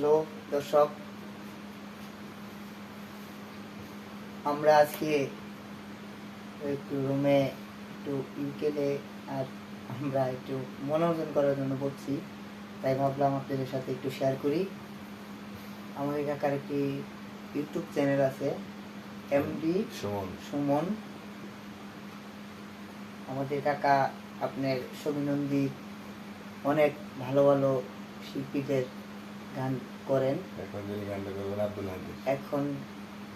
Hello দর্শক। আমরা আজকে একটু রুমে একটু ইউকেলে আর আমরা একটু মনোরঞ্জন করার জন্য বসছি। তাই ভাবলাম আপনাদের সাথে একটু শেয়ার করি। আমাদের কাকার একটি ইউটিউব চ্যানেল আছে এমডি সুমন। সুমন। আমাদের কাকা আপনার সবিনন্দী অনেক ভালো ভালো শিল্পীদের গান করেন। এখন যিনি গানটা করবেন আব্দুল হাদি। এখন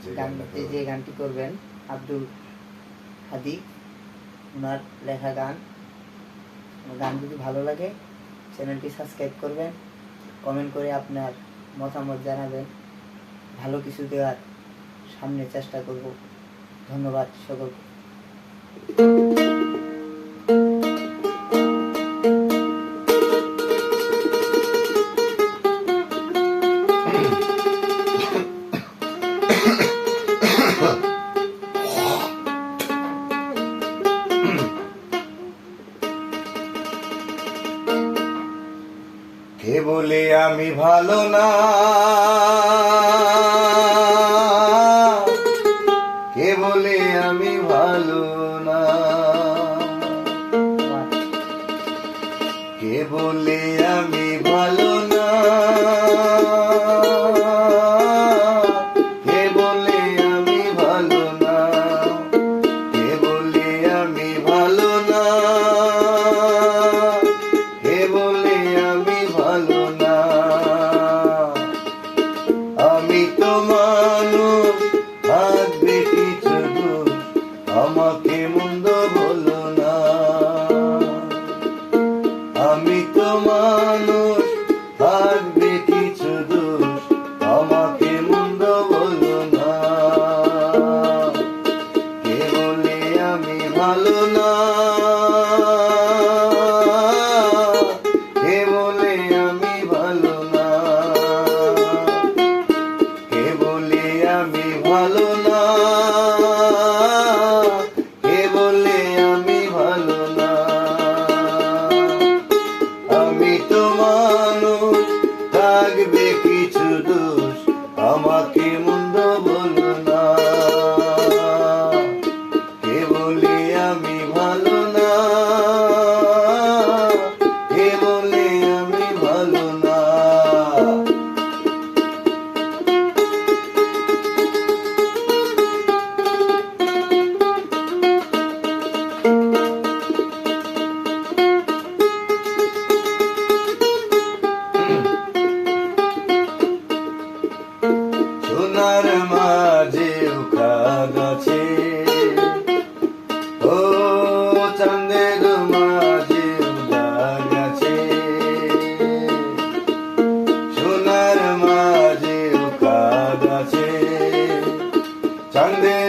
যে গানটি যে গানটি করবেন আব্দুল হাদি ওনার লেখা গান। গান যদি ভালো লাগে চ্যানেলটি সাবস্ক্রাইব করবেন কমেন্ট করে আপনার মতামত জানাবেন। ভালো কিছু দেওয়ার সামনে চেষ্টা করব। ধন্যবাদ সকলকে। কে বলে আমি ভালো না। কে বলে আমি ভালো না? কে বলে আমি ভালো না? আমাকে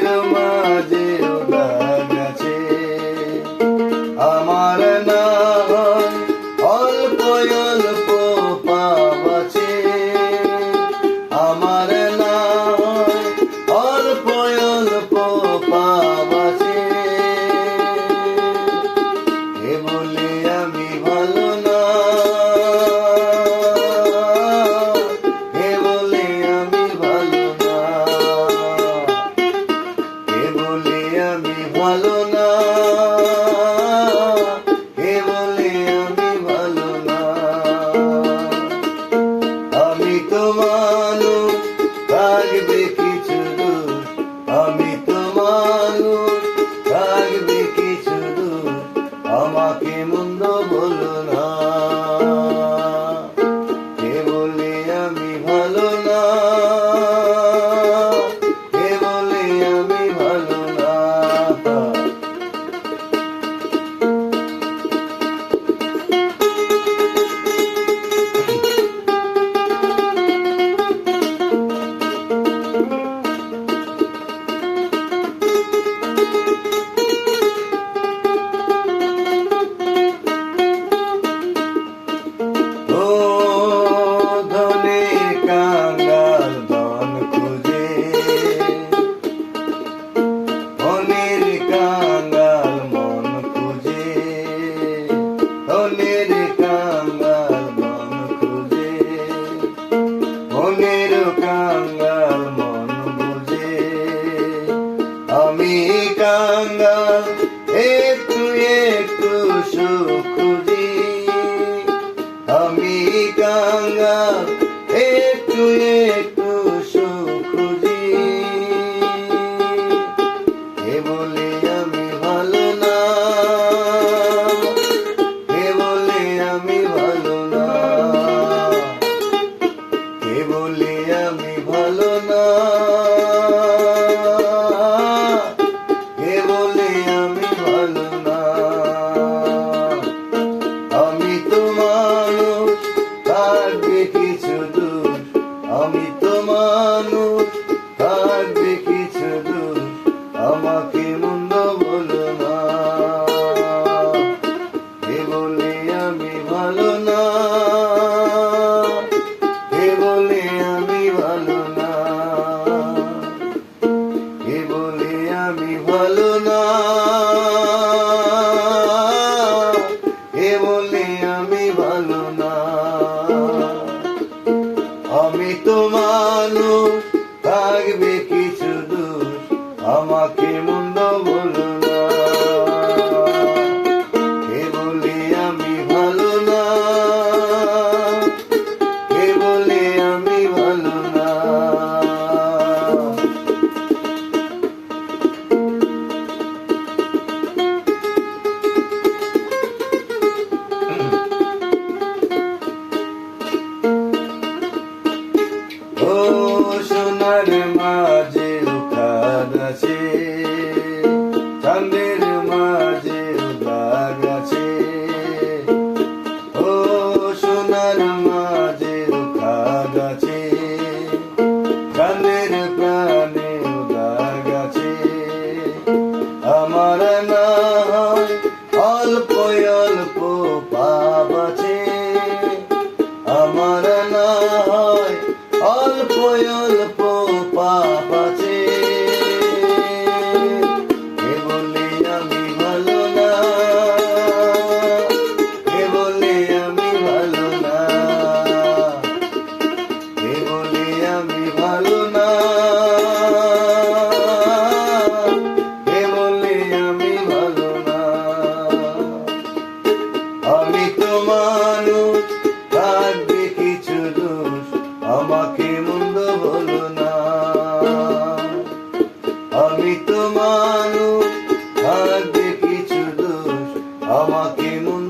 come on. আমি তো মানুষ থাকবে কিছু আমি তো মানুষ থাকবে কিছু দূর। আমাকে মন্দ বলো কাঙ্গাল একটু একটু আমি তো মানুষ। থাকবে Raymond